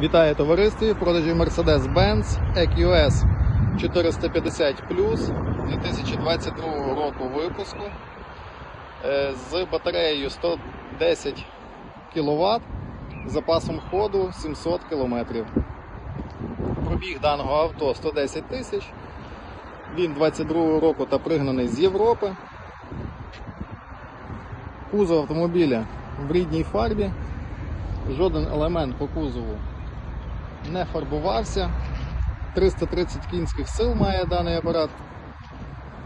Вітаю товаристві в продажі Mercedes-Benz EQS 450 2022 року випуску е, з батареєю 110 кВт, запасом ходу 700 км. Пробіг даного авто 110 тисяч. Він 22 року та пригнаний з Європи. Кузов автомобіля в рідній фарбі. Жоден елемент по кузову не фарбувався. 330 кінських сил має даний апарат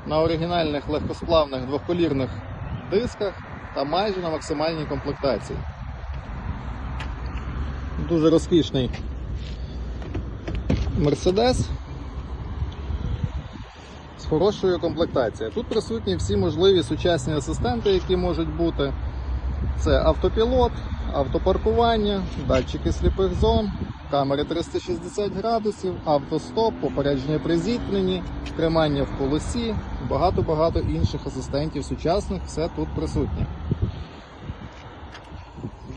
на оригінальних легкосплавних двохколірних дисках та майже на максимальній комплектації. Дуже розкішний Мерседес з хорошою комплектацією. Тут присутні всі можливі сучасні асистенти, які можуть бути. Це автопілот, автопаркування, датчики сліпих зон, камери 360 градусів, автостоп, попередження при зіткненні, тримання в полосі, багато-багато інших асистентів сучасних, все тут присутнє.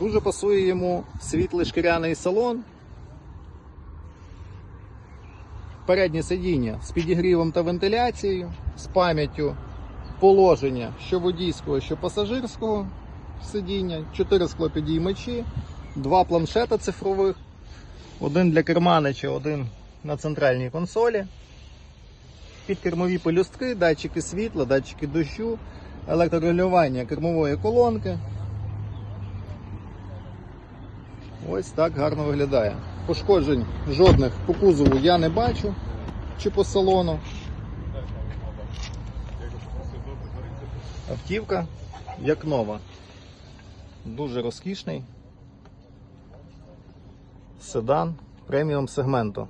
Дуже пасує йому світлий шкіряний салон. Переднє сидіння з підігрівом та вентиляцією, з пам'яттю положення що водійського, що пасажирського сидіння, 4 склопідіймачі, два планшета цифрових, один для керманича, один на центральній консолі. Підкермові пелюстки, датчики світла, датчики дощу, електрорегулювання кермової колонки. Ось так гарно виглядає. Пошкоджень жодних по кузову я не бачу чи по салону. Автівка як нова. Дуже розкішний. Седан преміум сегменту.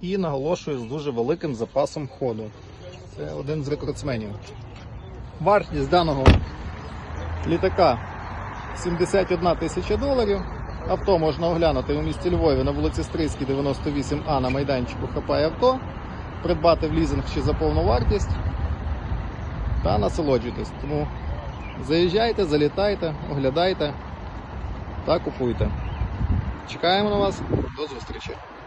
І наголошую з дуже великим запасом ходу. Це один з рекордсменів. Вартість даного літака 71 тисяча доларів. Авто можна оглянути у місті Львові на вулиці Стрийській, 98А на майданчику Хапай авто, придбати в лізинг чи за повну вартість та насолоджуйтесь. Тому заїжджайте, залітайте, оглядайте та купуйте. Чекаємо на вас. До зустрічі!